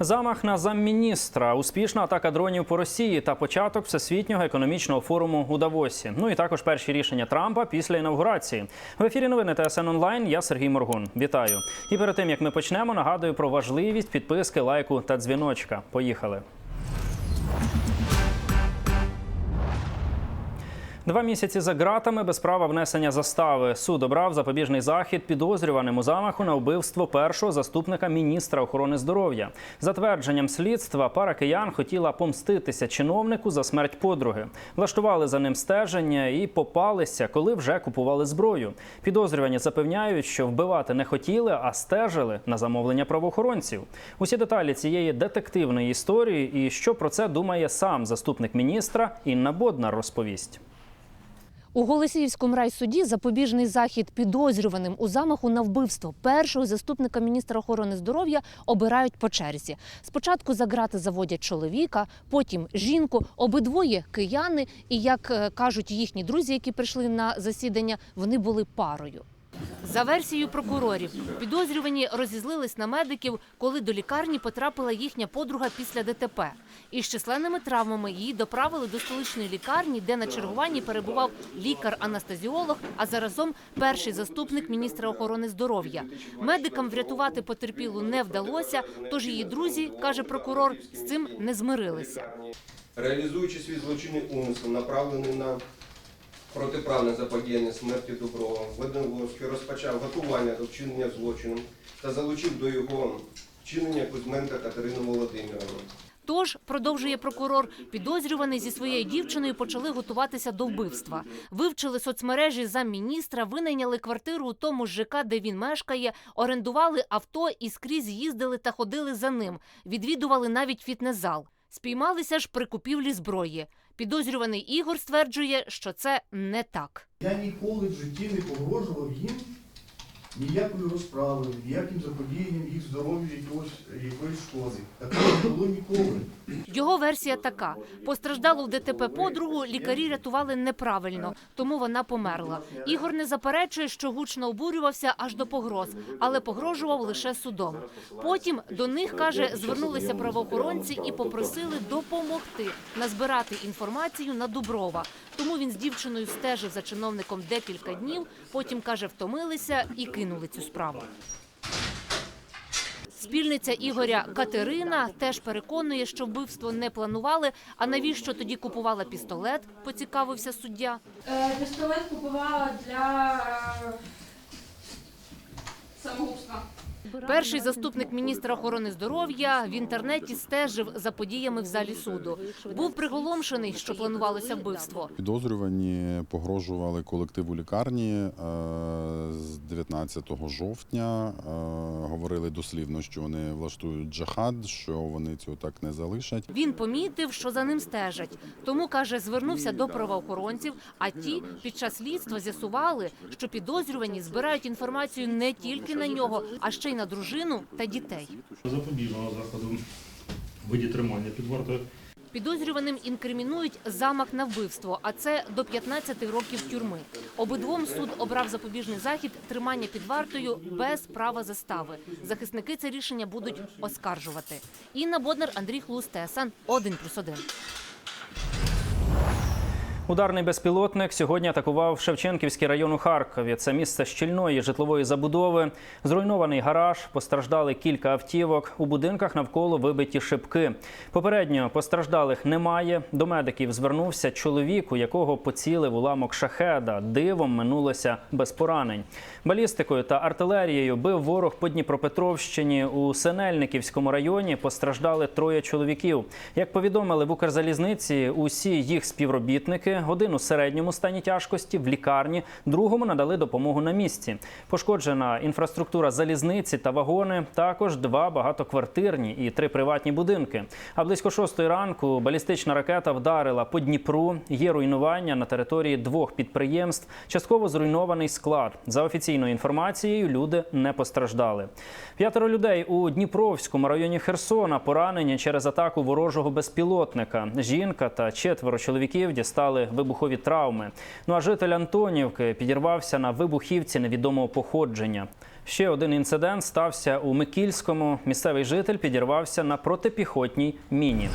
Замах на замміністра, успішна атака дронів по Росії та початок всесвітнього економічного форуму у Давосі. Ну і також перші рішення Трампа після інавгурації. В ефірі новини ТСН онлайн. Я Сергій Моргун. Вітаю. І перед тим як ми почнемо, нагадую про важливість підписки, лайку та дзвіночка. Поїхали. Два місяці за ґратами без права внесення застави. Суд обрав запобіжний захід підозрюваним у замаху на вбивство першого заступника міністра охорони здоров'я. За твердженням слідства, пара киян хотіла помститися чиновнику за смерть подруги. Влаштували за ним стеження і попалися, коли вже купували зброю. Підозрювані запевняють, що вбивати не хотіли, а стежили на замовлення правоохоронців. Усі деталі цієї детективної історії і що про це думає сам заступник міністра Інна Боднар розповість. У Голосіївському райсуді запобіжний захід підозрюваним у замаху на вбивство першого заступника міністра охорони здоров'я обирають по черзі. Спочатку за грати заводять чоловіка, потім жінку. Обидвоє кияни. І як е, кажуть їхні друзі, які прийшли на засідання, вони були парою. За версією прокурорів, підозрювані розізлились на медиків, коли до лікарні потрапила їхня подруга після ДТП. Із численними травмами її доправили до столичної лікарні, де на чергуванні перебував лікар-анестезіолог, а заразом перший заступник міністра охорони здоров'я. Медикам врятувати потерпілу не вдалося, тож її друзі, каже прокурор, з цим не змирилися. реалізуючи свій злочинний умисел, направлений на протиправне заподіяння смерті Дуброва, Веденловський розпочав готування до вчинення злочину та залучив до його вчинення Кузьменка Катерину Володимировну. Тож, продовжує прокурор, підозрюваний зі своєю дівчиною почали готуватися до вбивства. Вивчили соцмережі за міністра, винайняли квартиру у тому ж ЖК, де він мешкає, орендували авто і скрізь їздили та ходили за ним. Відвідували навіть фітнес-зал. Спіймалися ж при купівлі зброї. Підозрюваний Ігор стверджує, що це не так. Я ніколи в житті не погрожував їм ніякою розправою, ніяким заподіянням їх здоров'ю якоїсь шкоди. Такого було ніколи. Його версія така: постраждалу в ДТП подругу лікарі рятували неправильно, тому вона померла. Ігор не заперечує, що гучно обурювався аж до погроз, але погрожував лише судом. Потім до них каже, звернулися правоохоронці і попросили допомогти назбирати інформацію на Дуброва. Тому він з дівчиною стежив за чиновником декілька днів. Потім каже, втомилися і кинули цю справу. Спільниця Ігоря Катерина теж переконує, що вбивство не планували. А навіщо тоді купувала пістолет? Поцікавився суддя. Е, Пістолет купувала для е, самогубства. Перший заступник міністра охорони здоров'я в інтернеті стежив за подіями в залі суду. Був приголомшений, що планувалося вбивство. Підозрювані погрожували колективу лікарні е, з 19 жовтня. Е, Говорили дослівно, що вони влаштують джахад, що вони цього так не залишать. Він помітив, що за ним стежать. Тому каже, звернувся до правоохоронців. А ті під час слідства з'ясували, що підозрювані збирають інформацію не тільки на нього, а ще й на дружину та дітей. запобіжного заходу виді тримання під вартою. Підозрюваним інкримінують замах на вбивство, а це до 15 років тюрми. Обидвом суд обрав запобіжний захід тримання під вартою без права застави. Захисники це рішення будуть оскаржувати. Інна Боднар, Андрій Хлус, ТСН 1+,1. Ударний безпілотник сьогодні атакував Шевченківський район у Харкові. Це місце щільної житлової забудови. Зруйнований гараж, постраждали кілька автівок. У будинках навколо вибиті шибки. Попередньо постраждалих немає. До медиків звернувся чоловік, у якого поцілив уламок шахеда. Дивом минулося без поранень. Балістикою та артилерією бив ворог по Дніпропетровщині. У Синельниківському районі постраждали троє чоловіків. Як повідомили в Укрзалізниці, усі їх співробітники один у середньому стані тяжкості в лікарні, другому надали допомогу на місці. Пошкоджена інфраструктура залізниці та вагони, також два багатоквартирні і три приватні будинки. А близько шостої ранку балістична ракета вдарила по Дніпру. Є руйнування на території двох підприємств. Частково зруйнований склад. За офіційною інформацією, люди не постраждали. П'ятеро людей у Дніпровському районі Херсона поранені через атаку ворожого безпілотника. Жінка та четверо чоловіків дістали вибухові травми. Ну а житель Антонівки підірвався на вибухівці невідомого походження. Ще один інцидент стався у Микільському. Місцевий житель підірвався на протипіхотній міні.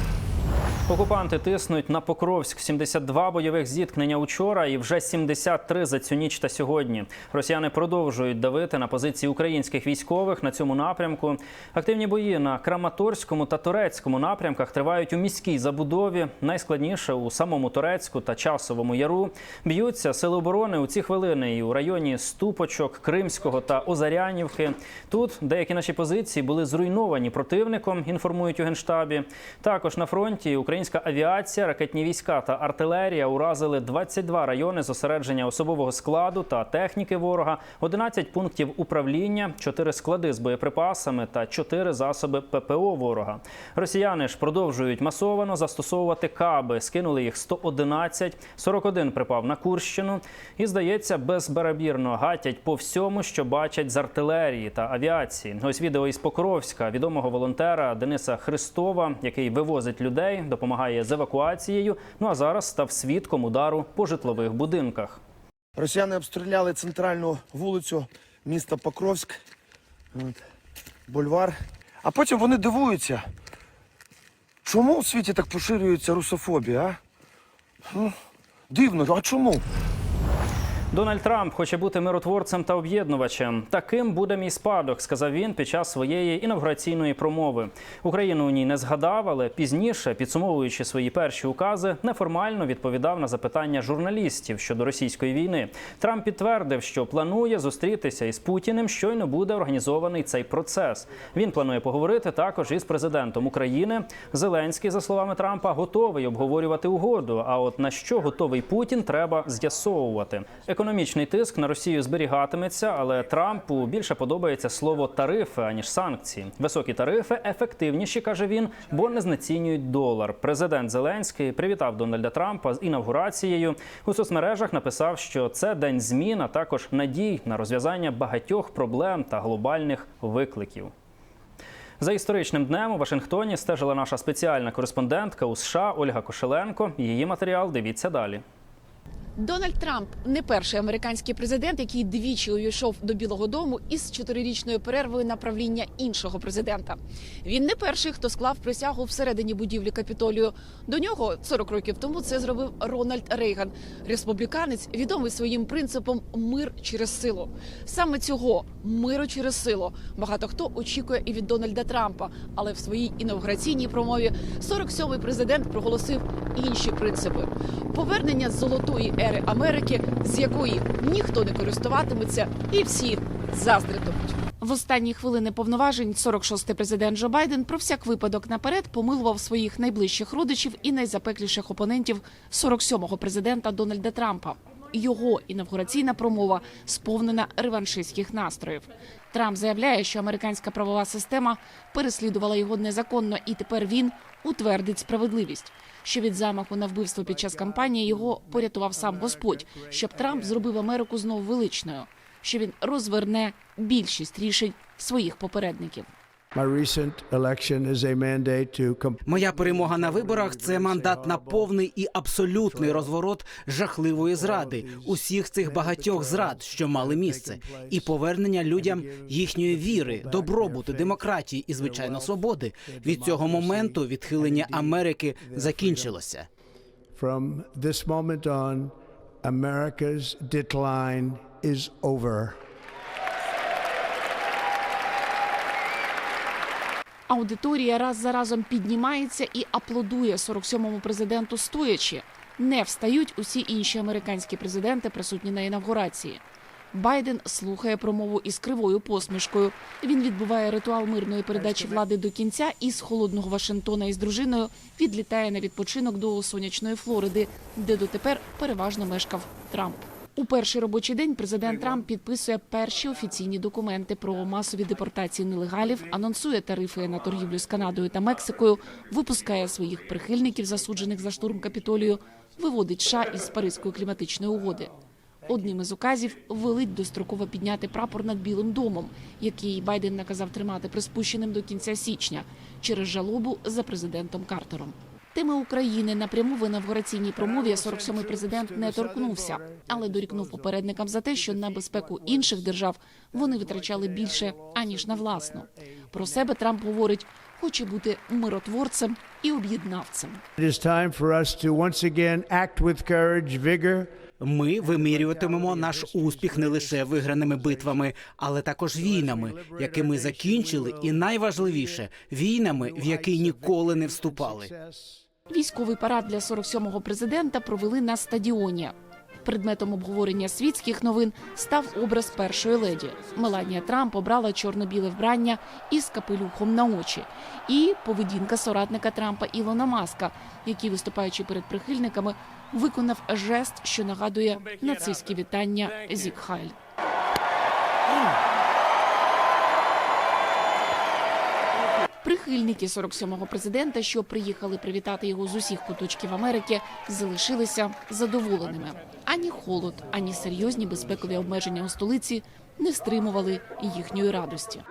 Окупанти тиснуть на Покровськ 72 бойових зіткнення учора і вже 73 за цю ніч та сьогодні. Росіяни продовжують давити на позиції українських військових на цьому напрямку. Активні бої на Краматорському та Турецькому напрямках тривають у міській забудові. Найскладніше у самому Турецьку та Часовому Яру. Б'ються сили оборони у ці хвилини і у районі Ступочок, Кримського та Озарянівки. Тут деякі наші позиції були зруйновані противником. Інформують у генштабі. Також на фронті українська авіація, ракетні війська та артилерія уразили 22 райони зосередження особового складу та техніки ворога, 11 пунктів управління, 4 склади з боєприпасами та 4 засоби ППО ворога. Росіяни ж продовжують масовано застосовувати каби. Скинули їх 111, 41 припав на Курщину. І здається, безбарабірно гатять по всьому, що бачать з артилерії та авіації. Ось відео із Покровська відомого волонтера Дениса Христова, який вивозить людей, допомагає з евакуацією. Ну а зараз став свідком удару по житлових будинках. Росіяни обстріляли центральну вулицю міста Покровськ, бульвар. А потім вони дивуються, чому у світі так поширюється русофобія, а? Дивно, а чому? Дональд Трамп хоче бути миротворцем та об'єднувачем. Таким буде мій спадок, сказав він під час своєї інавгураційної промови. Україну у ній не згадав, але пізніше, підсумовуючи свої перші укази, неформально відповідав на запитання журналістів щодо російської війни. Трамп підтвердив, що планує зустрітися із Путіним, щойно буде організований цей процес. Він планує поговорити також із президентом України. Зеленський, за словами Трампа, готовий обговорювати угоду. А от на що готовий Путін, треба з'ясовувати. Економічний тиск на Росію зберігатиметься, але Трампу більше подобається слово тарифи аніж санкції. Високі тарифи ефективніші, каже він, бо не знецінюють долар. Президент Зеленський привітав Дональда Трампа з інавгурацією. У соцмережах написав, що це день змін, а також надій на розв'язання багатьох проблем та глобальних викликів. За історичним днем у Вашингтоні стежила наша спеціальна кореспондентка у США Ольга Кошеленко. Її матеріал дивіться далі. Дональд Трамп не перший американський президент, який двічі увійшов до Білого Дому із чотирирічною перервою на правління іншого президента. Він не перший, хто склав присягу всередині будівлі капітолію. До нього 40 років тому це зробив Рональд Рейган, республіканець, відомий своїм принципом мир через силу. Саме цього миру через силу багато хто очікує і від Дональда Трампа. Але в своїй інавгураційній промові 47-й президент проголосив інші принципи: повернення золотої ери Америки, з якої ніхто не користуватиметься, і всі заздритимуть. В останні хвилини повноважень 46-й президент Джо Байден про всяк випадок наперед помилував своїх найближчих родичів і найзапекліших опонентів 47-го президента Дональда Трампа. Його інавгураційна промова сповнена реваншистських настроїв. Трамп заявляє, що американська правова система переслідувала його незаконно, і тепер він утвердить справедливість. Що від замаху на вбивство під час кампанії його порятував сам Господь, щоб Трамп зробив Америку знову величною, що він розверне більшість рішень своїх попередників. Моя перемога на виборах це мандат на повний і абсолютний розворот жахливої зради, усіх цих багатьох зрад, що мали місце, і повернення людям їхньої віри, добробуту, демократії і звичайно свободи. Від цього моменту відхилення Америки закінчилося. from this moment on, America's decline is over. Аудиторія раз за разом піднімається і аплодує 47-му президенту стоячи. Не встають усі інші американські президенти, присутні на інавгурації. Байден слухає промову із кривою посмішкою. Він відбуває ритуал мирної передачі влади до кінця і з холодного Вашингтона із дружиною відлітає на відпочинок до сонячної Флориди, де дотепер переважно мешкав Трамп. У перший робочий день президент Трамп підписує перші офіційні документи про масові депортації нелегалів, анонсує тарифи на торгівлю з Канадою та Мексикою, випускає своїх прихильників, засуджених за штурм капітолію, виводить США із Паризької кліматичної угоди. Одним із указів велить достроково підняти прапор над Білим домом, який Байден наказав тримати приспущеним до кінця січня через жалобу за президентом Картером. Теми України напряму в інавгураційній промові 47-й президент не торкнувся, але дорікнув попередникам за те, що на безпеку інших держав вони витрачали більше аніж на власну. Про себе Трамп говорить, хоче бути миротворцем і об'єднавцем. Ми вимірюватимемо наш успіх не лише виграними битвами, але також війнами, які ми закінчили, і найважливіше війнами, в які ніколи не вступали. Військовий парад для 47-го президента провели на стадіоні. Предметом обговорення світських новин став образ першої леді. Меланія Трамп обрала чорно-біле вбрання із капелюхом на очі, і поведінка соратника Трампа Ілона Маска, який, виступаючи перед прихильниками, виконав жест, що нагадує нацистські вітання Зік Хайль. Прихильники 47-го президента, що приїхали привітати його з усіх куточків Америки, залишилися задоволеними. Ані холод, ані серйозні безпекові обмеження у столиці не стримували їхньої радості.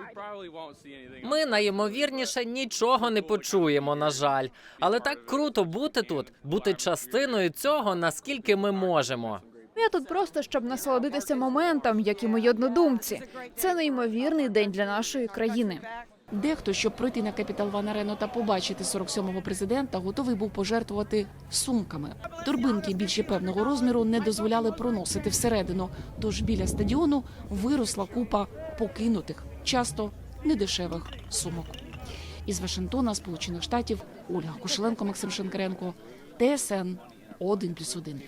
Ми найімовірніше нічого не почуємо, на жаль. Але так круто бути тут, бути частиною цього, наскільки ми можемо. Я тут просто щоб насолодитися моментом, як і мої однодумці. Це неймовірний день для нашої країни. Дехто, щоб пройти на Капітал Ван Арену та побачити 47-го президента, готовий був пожертвувати сумками. Торбинки більше певного розміру не дозволяли проносити всередину. Тож біля стадіону виросла купа покинутих, часто недешевих сумок. Із Вашингтона, Сполучених Штатів, Ольга Кошеленко, Максим Шенкаренко, ТСН 1+,1.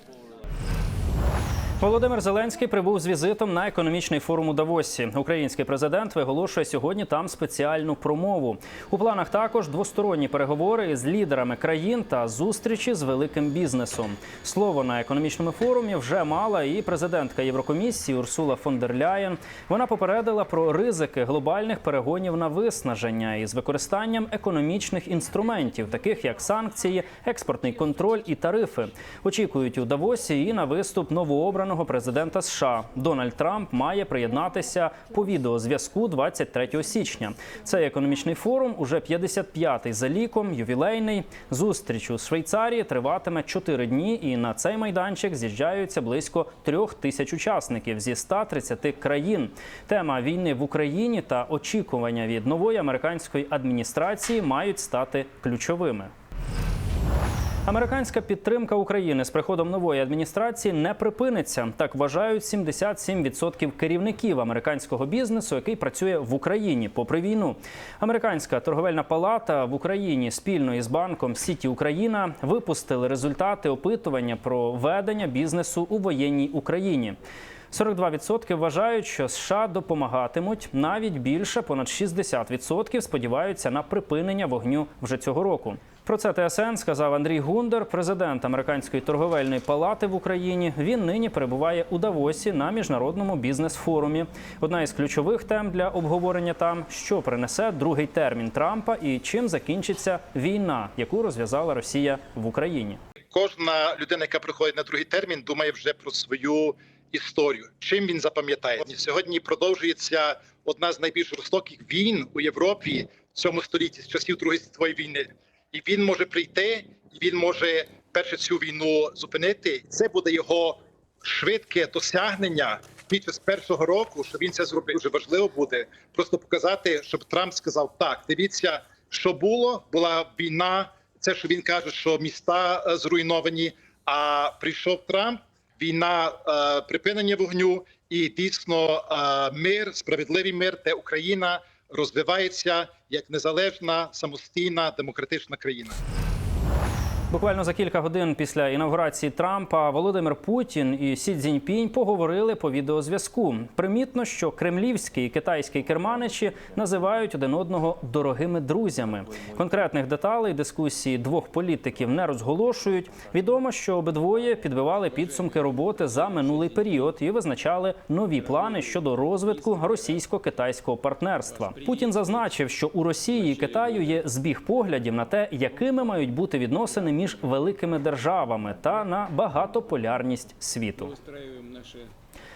Володимир Зеленський прибув з візитом на економічний форум у Давосі. Український президент виголошує сьогодні там спеціальну промову. У планах також двосторонні переговори з лідерами країн та зустрічі з великим бізнесом. Слово на економічному форумі вже мала і президентка Єврокомісії Урсула фон дер Ляєн. Вона попередила про ризики глобальних перегонів на виснаження із використанням економічних інструментів, таких як санкції, експортний контроль і тарифи. Очікують у Давосі і на виступ новообраного президента США. Дональд Трамп має приєднатися по відеозв'язку 23 січня. Цей економічний форум уже 55-й за ліком, ювілейний. Зустріч у Швейцарії триватиме 4 дні, і на цей майданчик з'їжджаються близько трьох тисяч учасників зі 130 країн. Тема війни в Україні та очікування від нової американської адміністрації мають стати ключовими. Американська підтримка України з приходом нової адміністрації не припиниться. Так вважають 77% керівників американського бізнесу, який працює в Україні попри війну. Американська торговельна палата в Україні спільно із банком Сіті Україна випустили результати опитування про ведення бізнесу у воєнній Україні. 42% вважають, що США допомагатимуть навіть більше, понад 60% сподіваються на припинення вогню вже цього року. Про це ТСН сказав Андрій Гундер, президент американської торговельної палати в Україні. Він нині перебуває у Давосі на міжнародному бізнес-форумі. Одна із ключових тем для обговорення там, що принесе другий термін Трампа і чим закінчиться війна, яку розв'язала Росія в Україні. Кожна людина, яка приходить на другий термін, думає вже про свою історію. Чим він запам'ятає сьогодні? Продовжується одна з найбільш жорстоких війн у Європі в цьому столітті з часів Другої світової війни. І він може прийти, і він може перше цю війну зупинити. Це буде його швидке досягнення під час першого року, що він це зробив. Дуже важливо буде просто показати, щоб Трамп сказав: так, дивіться, що було, була війна. Це що він каже, що міста е, зруйновані. А прийшов Трамп, війна, е, припинення вогню і дійсно е, мир, справедливий мир, де Україна розвивається як незалежна, самостійна демократична країна. Буквально за кілька годин після інавгурації Трампа Володимир Путін і Сі Цзіньпінь поговорили по відеозв'язку. Примітно, що кремлівські і китайські керманичі називають один одного дорогими друзями. Конкретних деталей дискусії двох політиків не розголошують. Відомо, що обидвоє підбивали підсумки роботи за минулий період і визначали нові плани щодо розвитку російсько-китайського партнерства. Путін зазначив, що у Росії і Китаю є збіг поглядів на те, якими мають бути відносини між великими державами та на багатополярність світу.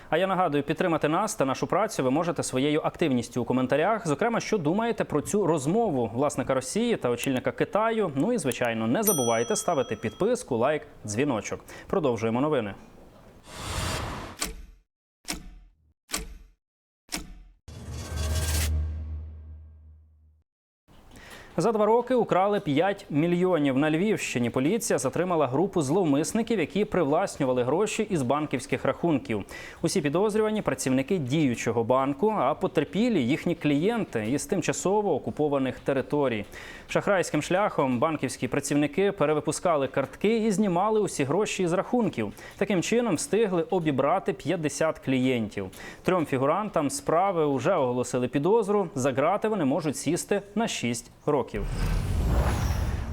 А я нагадую, підтримати нас та нашу працю ви можете своєю активністю у коментарях. Зокрема, що думаєте про цю розмову власника Росії та очільника Китаю. Ну і звичайно, не забувайте ставити підписку, лайк, дзвіночок. Продовжуємо новини. За два роки украли 5 мільйонів на Львівщині. Поліція затримала групу зловмисників, які привласнювали гроші із банківських рахунків. Усі підозрювані працівники діючого банку, а потерпілі їхні клієнти із тимчасово окупованих територій. Шахрайським шляхом банківські працівники перевипускали картки і знімали усі гроші із рахунків. Таким чином встигли обібрати 50 клієнтів. Трьом фігурантам справи вже оголосили підозру. За грати вони можуть сісти на 6 років. aquilo.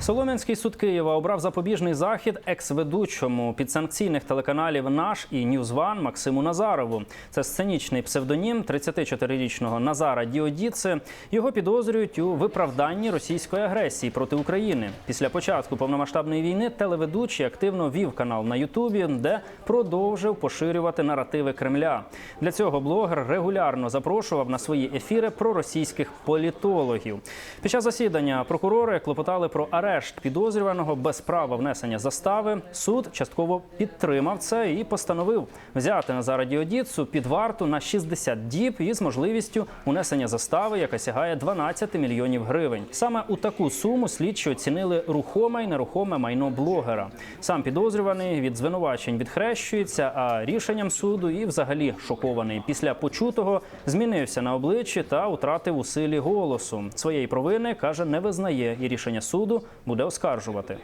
Солом'янський суд Києва обрав запобіжний захід екс-ведучому підсанкційних телеканалів Наш і Ньюзван Максиму Назарову. Це сценічний псевдонім 34-річного Назара Діодіци. Його підозрюють у виправданні російської агресії проти України. Після початку повномасштабної війни телеведучий активно вів канал на Ютубі, де продовжив поширювати наративи Кремля. Для цього блогер регулярно запрошував на свої ефіри проросійських політологів. Під час засідання прокурори клопотали про арешт підозрюваного без права внесення застави. Суд частково підтримав це і постановив взяти Назара Діодіцу під варту на 60 діб із можливістю унесення застави, яка сягає 12 мільйонів гривень. Саме у таку суму слідчі оцінили рухоме і нерухоме майно блогера. Сам підозрюваний від звинувачень відхрещується, а рішенням суду і взагалі шокований. Після почутого змінився на обличчі та втратив у силі голосу. Своєї провини каже, не визнає і рішення суду буде оскаржувати.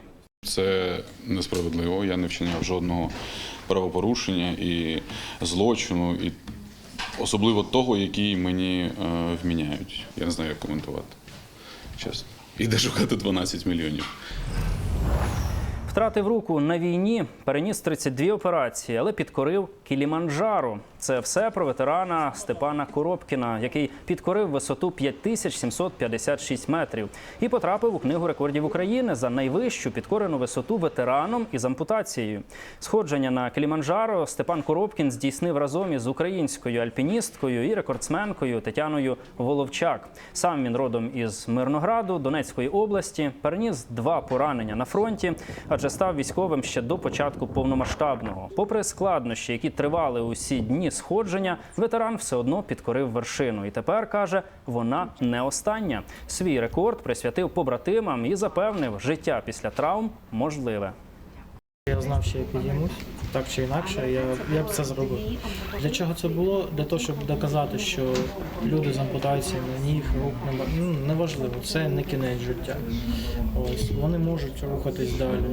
Це несправедливо. Я не вчиняв жодного правопорушення і злочину, і особливо того, який мені е, вміняють. Я не знаю, як коментувати. Чесно. Іде шукати 12 мільйонів. Втратив руку на війні, переніс 32 операції, але підкорив Кіліманджаро. Це все про ветерана Степана Коробкіна, який підкорив висоту 5756 метрів і потрапив у книгу рекордів України за найвищу підкорену висоту ветераном із ампутацією. Сходження на Кіліманджаро Степан Коробкін здійснив разом із українською альпіністкою і рекордсменкою Тетяною Воловчак. Сам він родом із Мирнограду Донецької області, переніс два поранення на фронті, адже став військовим ще до початку повномасштабного. Попри складнощі, які тривали усі дні сходження, ветеран все одно підкорив вершину. І тепер каже, вона не остання. Свій рекорд присвятив побратимам і запевнив, життя після травм можливе. Я знав, що я підіймусь так чи інакше, я, я б це зробив. Для чого це було? Для того, щоб доказати, що люди з ампутаціями ніг, рук ну, неважливо, це не кінець життя. Ось вони можуть рухатись далі.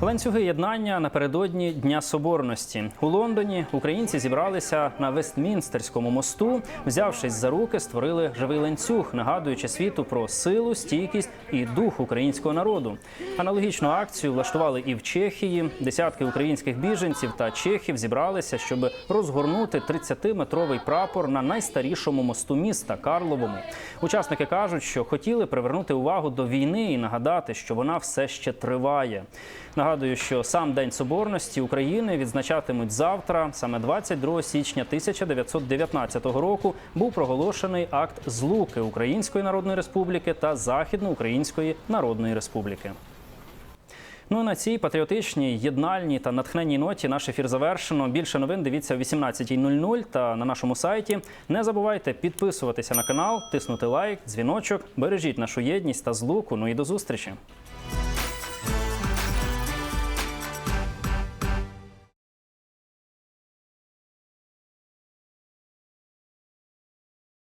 Ланцюги єднання напередодні Дня Соборності у Лондоні. Українці зібралися на Вестмінстерському мосту, взявшись за руки, створили живий ланцюг, нагадуючи світу про силу, стійкість і дух українського народу. Аналогічну акцію влаштували і в Чехії. Десятки українських біженців та чехів зібралися, щоб розгорнути 30-метровий прапор на найстарішому мосту міста Карловому. Учасники кажуть, що хотіли привернути увагу до війни і нагадати, що вона все ще триває. Нагадую, що сам День Соборності України відзначатимуть завтра. Саме 22 січня 1919 року був проголошений акт злуки Української Народної Республіки та Західноукраїнської Народної Республіки. Ну на цій патріотичній, єднальній та натхненній ноті наш ефір завершено. Більше новин дивіться о 18.00 та на нашому сайті. Не забувайте підписуватися на канал, тиснути лайк, дзвіночок. Бережіть нашу єдність та злуку. Ну і до зустрічі.